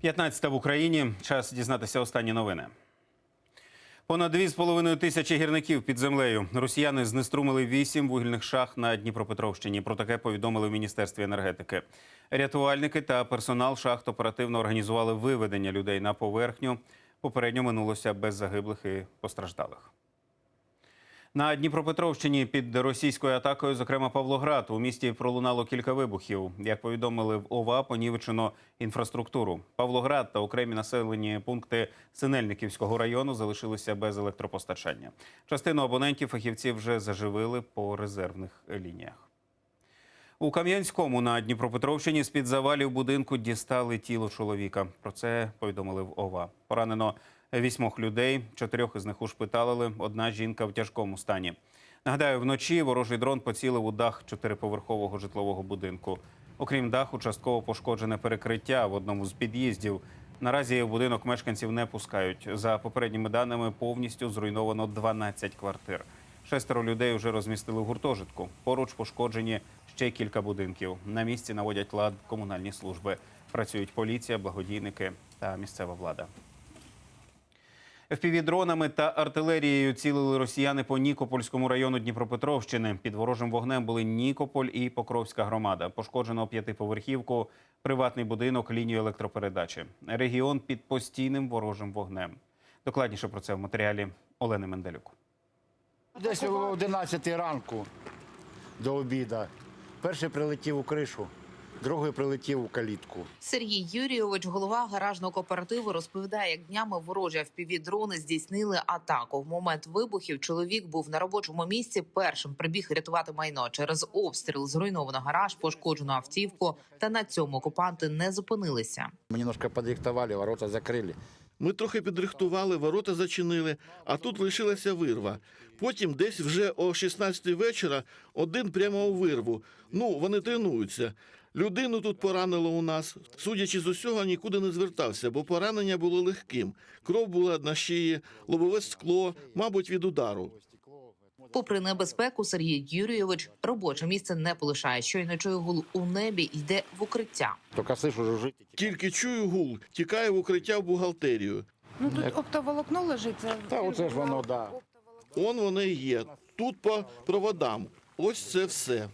15 в Україні. Час дізнатися останні новини. Понад 2,5 тисячі гірників під землею. Росіяни знеструмили 8 вугільних шахт на Дніпропетровщині. Про таке повідомили в Міністерстві енергетики. Рятувальники та персонал шахт оперативно організували виведення людей на поверхню. Попередньо минулося без загиблих і постраждалих. На Дніпропетровщині під російською атакою, зокрема Павлоград, у місті пролунало кілька вибухів. Як повідомили в ОВА, понівечено інфраструктуру. Павлоград та окремі населені пункти Синельниківського району залишилися без електропостачання. Частину абонентів фахівці вже заживили по резервних лініях. У Кам'янському на Дніпропетровщині з-під завалів будинку дістали тіло чоловіка. Про це повідомили в ОВА. Поранено вісьмох людей, чотирьох із них ушпиталили. Одна жінка в тяжкому стані. Нагадаю, вночі ворожий дрон поцілив у дах чотириповерхового житлового будинку. Окрім даху, частково пошкоджене перекриття в одному з під'їздів. Наразі будинок мешканців не пускають. За попередніми даними, повністю зруйновано 12 квартир. Шестеро людей вже розмістили в гуртожитку. Поруч пошкоджені ще кілька будинків. На місці наводять лад комунальні служби. Працюють поліція, благодійники та місцева влада. ФПВ-дронами та артилерією цілили росіяни по Нікопольському району Дніпропетровщини. Під ворожим вогнем були Нікополь і Покровська громада. Пошкоджено п'ятиповерхівку, приватний будинок, лінію електропередачі. Регіон під постійним ворожим вогнем. Докладніше про це в матеріалі Олени Менделюк. Десь о 11 ранку до обіду. Перший прилетів у кришу, другий прилетів у калітку. Сергій Юрійович, голова гаражного кооперативу, розповідає, як днями ворожі FPV-дрони здійснили атаку. В момент вибухів чоловік був на робочому місці. Першим прибіг рятувати майно через обстріл. Зруйновано гараж, пошкоджено автівку. Та на цьому окупанти не зупинилися. Ми немножко підрихтували, ворота закрили. Ми трохи підрихтували, ворота зачинили, а тут лишилася вирва. Потім, десь вже о 16 вечора, один прямо у вирву. Ну, вони тренуються. Людину тут поранило у нас. Судячи з усього, нікуди не звертався, бо поранення було легким. Кров була на шиї, лобове скло, мабуть, від удару. Попри небезпеку, Сергій Юрійович робоче місце не полишає. Щойно чує гул у небі, йде в укриття. Тільки слышу жужжить. Тільки чую гул, тікаю в укриття в бухгалтерію. Ну тут оптоволокно лежить. Це Та оце ж воно, да. Он вони є. Тут по проводам. Ось це все.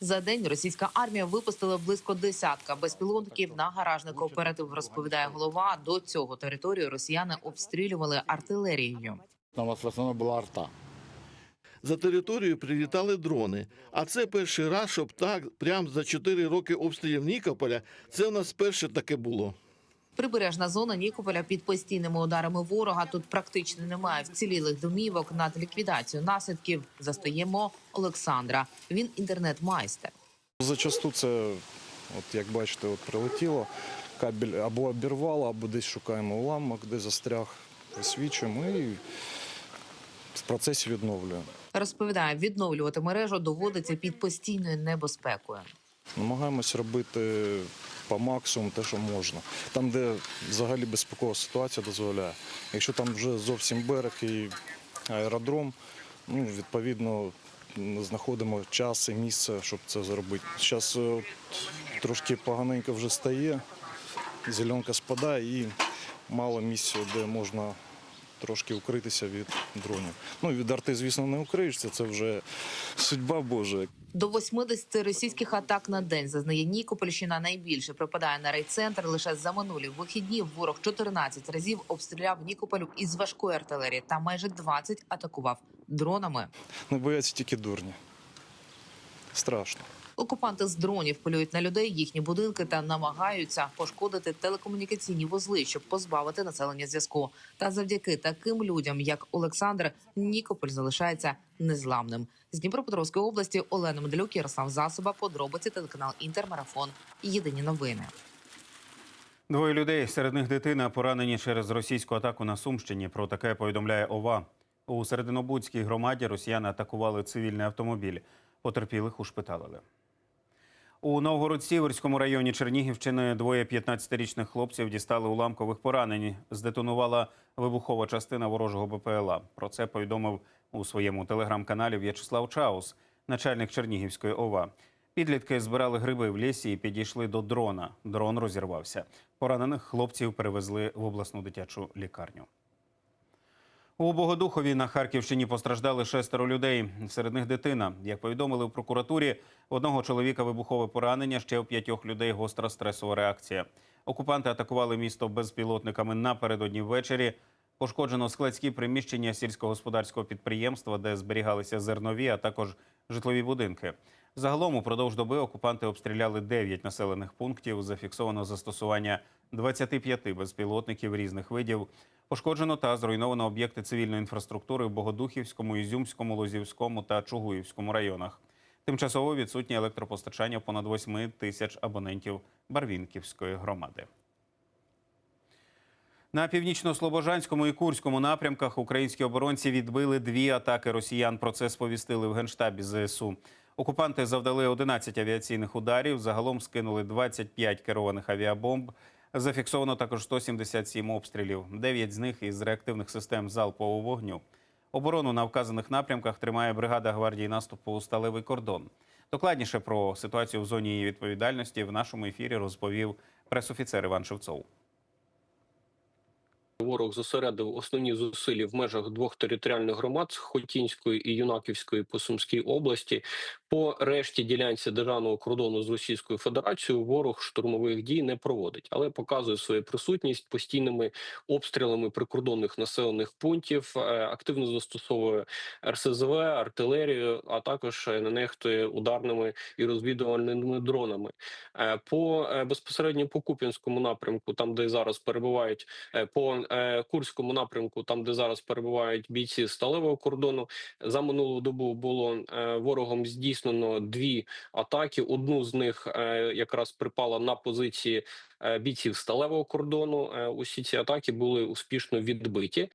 За день російська армія випустила близько десятка безпілотників на гаражний кооператив. Розповідає голова. До цього територію росіяни обстрілювали артилерією. На вас в основному була арта. За територію прилітали дрони. А це перший раз, щоб так, прям за 4 роки обстрілів Нікополя, це у нас перше таке було. Прибережна зона Нікополя під постійними ударами ворога. Тут практично немає вцілілих домівок. Над ліквідацію наслідків застаємо Олександра. Він інтернет-майстер. Зачасту це, от як бачите, от прилетіло, кабель або обірвало, або десь шукаємо уламок, де застряг, висвічуємо і в процесі відновлюємо. Розповідає, відновлювати мережу доводиться під постійною небезпекою. Намагаємось робити по максимуму те, що можна. Там, де взагалі безпекова ситуація дозволяє. Якщо там вже зовсім берег і аеродром, ну, відповідно, знаходимо час і місце, щоб це зробити. Зараз трошки поганенько вже стає, зеленка спадає і мало місця, де можна трошки укритися від дронів. Ну, від арти, звісно, не укриєшся, це вже судьба Божа. До 80 російських атак на день зазнає Нікопольщина. Найбільше припадає на райцентр. Лише за минулі вихідні ворог 14 разів обстріляв Нікополю із важкої артилерії та майже 20 атакував дронами. Не бояться тільки дурні. Страшно. Окупанти з дронів полюють на людей, їхні будинки та намагаються пошкодити телекомунікаційні вузли, щоб позбавити населення зв'язку. Та завдяки таким людям, як Олександр, Нікополь залишається незламним. З Дніпропетровської області Олена Медлюк, Ярослав Засоба, подробиці телеканал Інтермарафон. Єдині новини. Двоє людей, серед них дитина, поранені через російську атаку на Сумщині. Про таке повідомляє ОВА. У Серединобудській громаді росіяни атакували цивільний автомобіль. Потерпілих ушпиталили. У Новгород-Сіверському районі Чернігівщини двоє 15-річних хлопців дістали уламкових поранень. Здетонувала вибухова частина ворожого БПЛА. Про це повідомив у своєму телеграм-каналі В'ячеслав Чаус, начальник Чернігівської ОВА. Підлітки збирали гриби в лісі і підійшли до дрона. Дрон розірвався. Поранених хлопців перевезли в обласну дитячу лікарню. У Богодухові на Харківщині постраждали шестеро людей. Серед них дитина. Як повідомили в прокуратурі, одного чоловіка вибухове поранення, ще у п'ятьох людей гостра стресова реакція. Окупанти атакували місто безпілотниками напередодні ввечері. Пошкоджено складські приміщення сільськогосподарського підприємства, де зберігалися зернові, а також житлові будинки. Загалом упродовж доби окупанти обстріляли 9 населених пунктів. Зафіксовано застосування 25 безпілотників різних видів. Пошкоджено та зруйновано об'єкти цивільної інфраструктури в Богодухівському, Ізюмському, Лозівському та Чугуївському районах. Тимчасово відсутнє електропостачання понад 8 тисяч абонентів Барвінківської громади. На північно-слобожанському і Курському напрямках українські оборонці відбили дві атаки росіян. Про це сповістили в генштабі ЗСУ. Окупанти завдали 11 авіаційних ударів. Загалом скинули 25 керованих авіабомб. Зафіксовано також 177 обстрілів. Дев'ять з них із реактивних систем залпового вогню. Оборону на вказаних напрямках тримає бригада гвардії наступу Сталевий кордон. Докладніше про ситуацію в зоні її відповідальності в нашому ефірі розповів пресофіцер Іван Шевцов. Ворог зосередив основні зусилля в межах двох територіальних громад Хотінської і Юнаківської по Сумській області. По решті ділянці державного кордону з Російською Федерацією ворог штурмових дій не проводить, але показує свою присутність постійними обстрілами прикордонних населених пунктів, е, активно застосовує РСЗВ, артилерію, а також е, не нехтує ударними і розвідувальними дронами. Е, По безпосередньо по Куп'янському напрямку, там де зараз перебувають по Курському напрямку, там де зараз перебувають бійці сталевого кордону. За минулу добу було ворогом здійснено дві атаки. Одну з них е, якраз припала на позиції е, бійців сталевого кордону. Е, Усі ці атаки були успішно відбиті.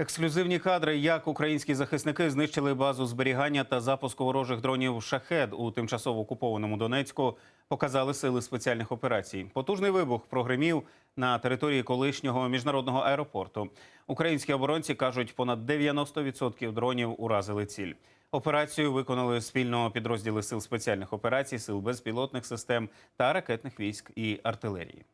Ексклюзивні кадри, як українські захисники знищили базу зберігання та запуску ворожих дронів шахед у тимчасово окупованому Донецьку, показали сили спеціальних операцій. Потужний вибух прогримів на території колишнього міжнародного аеропорту. Українські оборонці кажуть, понад 90% дронів уразили ціль. Операцію виконали спільно підрозділи сил спеціальних операцій, сил безпілотних систем та ракетних військ і артилерії.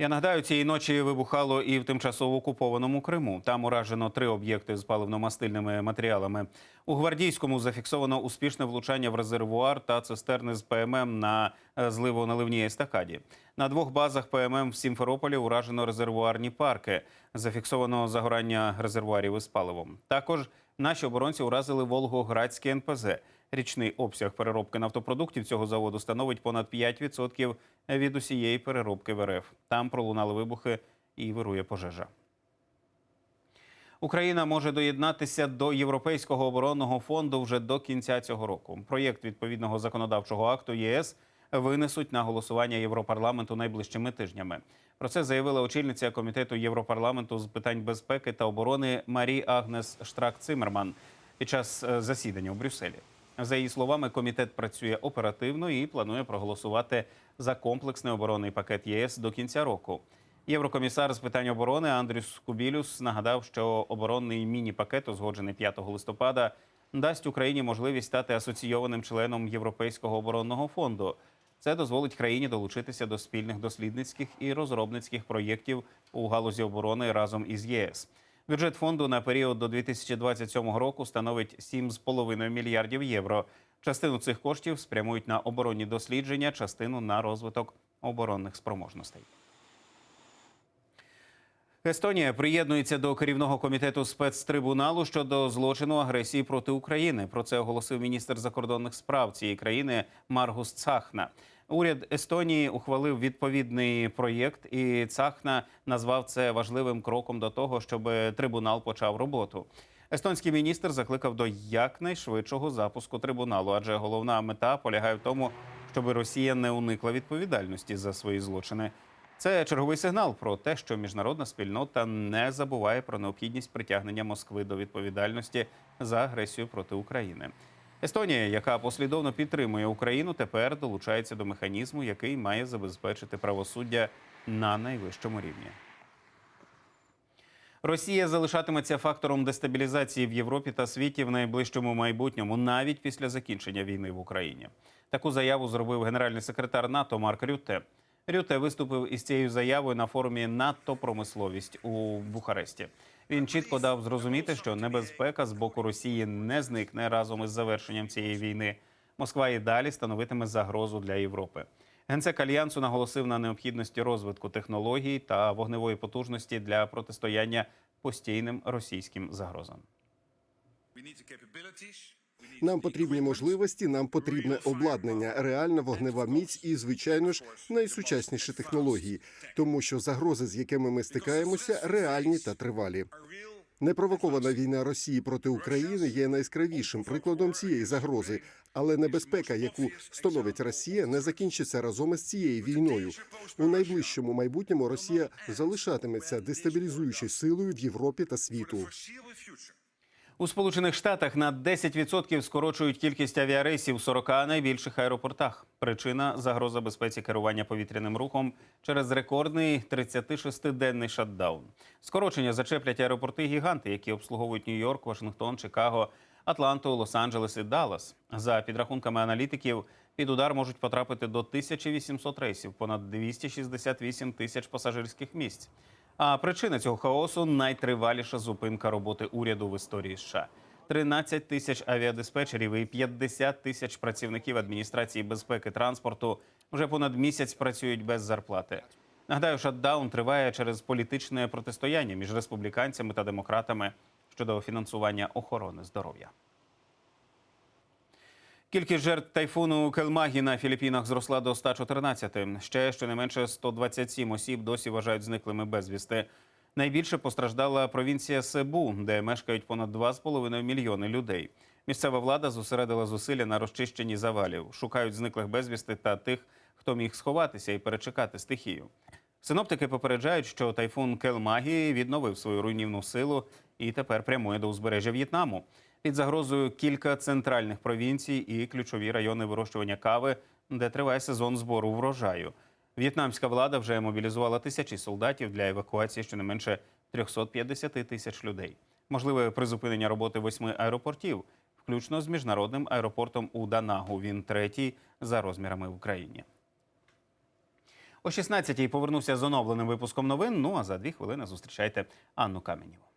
Я нагадаю, цієї ночі вибухало і в тимчасово окупованому Криму. Там уражено три об'єкти з паливно-мастильними матеріалами. У гвардійському зафіксовано успішне влучання в резервуар та цистерни з ПММ на е, зливоналивній естакаді. На двох базах ПММ в Сімферополі уражено резервуарні парки. Зафіксовано загорання резервуарів із паливом. Також наші оборонці уразили Волгоградський НПЗ. Річний обсяг переробки нафтопродуктів цього заводу становить понад 5% від усієї переробки в РФ. Там пролунали вибухи і вирує пожежа. Україна може доєднатися до Європейського оборонного фонду вже до кінця цього року. Проєкт відповідного законодавчого акту єС винесуть на голосування Європарламенту найближчими тижнями. Про це заявила очільниця комітету Європарламенту з питань безпеки та оборони Марі Агнес Штрак-Цимерман під час е, засідання у Брюсселі. За її словами, комітет працює оперативно і планує проголосувати за комплексний оборонний пакет ЄС до кінця року. Єврокомісар з питань оборони Андрюс Кубілюс нагадав, що оборонний міні-пакет, узгоджений 5 листопада, дасть Україні можливість стати асоційованим членом Європейського оборонного фонду. Це дозволить країні долучитися до спільних дослідницьких і розробницьких проєктів у галузі оборони разом із ЄС. Бюджет фонду на період до 2027 року становить 7,5 мільярдів євро. Частину цих коштів спрямують на оборонні дослідження, частину на розвиток оборонних спроможностей. Естонія приєднується до керівного комітету спецтрибуналу щодо злочину агресії проти України. Про це оголосив міністр закордонних справ цієї країни Маргус Цахна. Уряд Естонії ухвалив відповідний проєкт, і Цахна назвав це важливим кроком до того, щоб трибунал почав роботу. Естонський міністр закликав до якнайшвидшого запуску трибуналу, адже головна мета полягає в тому, щоб Росія не уникла відповідальності за свої злочини. Це черговий сигнал про те, що міжнародна спільнота не забуває про необхідність притягнення Москви до відповідальності за агресію проти України. Естонія, яка послідовно підтримує Україну, тепер долучається до механізму, який має забезпечити правосуддя на найвищому рівні. Росія залишатиметься фактором дестабілізації в Європі та світі в найближчому майбутньому, навіть після закінчення війни в Україні. Таку заяву зробив генеральний секретар НАТО Марк Рютте. Рютте виступив із цією заявою на форумі НАТО промисловість у Бухаресті. Він чітко дав зрозуміти, що небезпека з боку Росії не зникне разом із завершенням цієї війни. Москва і далі становитиме загрозу для Європи. Генсек альянсу наголосив на необхідності розвитку технологій та вогневої потужності для протистояння постійним російським загрозам. Нам потрібні можливості, нам потрібне обладнання, реальна вогнева міць і, звичайно ж, найсучасніші технології, тому що загрози, з якими ми стикаємося, реальні та тривалі. Непровокована війна Росії проти України є найяскравішим прикладом цієї загрози, але небезпека, яку становить Росія, не закінчиться разом із цією війною. У найближчому майбутньому Росія залишатиметься дестабілізуючою силою в Європі та світу. У Сполучених Штатах на 10% скорочують кількість авіарейсів у 40 найбільших аеропортах. Причина загроза безпеці керування повітряним рухом через рекордний 36-денний шатдаун. Скорочення зачеплять аеропорти гіганти, які обслуговують Нью-Йорк, Вашингтон, Чикаго, Атланту, Лос-Анджелес і Даллас. За підрахунками аналітиків, під удар можуть потрапити до 1800 рейсів, понад 268 тисяч пасажирських місць. А причина цього хаосу найтриваліша зупинка роботи уряду в історії США. 13 тисяч авіадиспетчерів і 50 тисяч працівників адміністрації безпеки транспорту вже понад місяць працюють без зарплати. Нагадаю, шатдаун триває через політичне протистояння між республіканцями та демократами щодо фінансування охорони здоров'я. Кількість жертв тайфуну Келмагі на Філіппінах зросла до 114. Ще щонайменше 127 осіб досі вважають зниклими безвісти. Найбільше постраждала провінція Себу, де мешкають понад 2,5 мільйони людей. Місцева влада зосередила зусилля на розчищенні завалів, шукають зниклих безвісти та тих, хто міг сховатися і перечекати стихію. Синоптики попереджають, що тайфун Келмагі відновив свою руйнівну силу і тепер прямує до узбережжя В'єтнаму. Під загрозою кілька центральних провінцій і ключові райони вирощування кави, де триває сезон збору врожаю. В'єтнамська влада вже мобілізувала тисячі солдатів для евакуації щонайменше 350 тисяч людей. Можливе призупинення роботи восьми аеропортів, включно з міжнародним аеропортом у Данагу. Він третій за розмірами в Україні. О 16-й повернуся з оновленим випуском новин. Ну а за дві хвилини зустрічайте Анну Каменєву.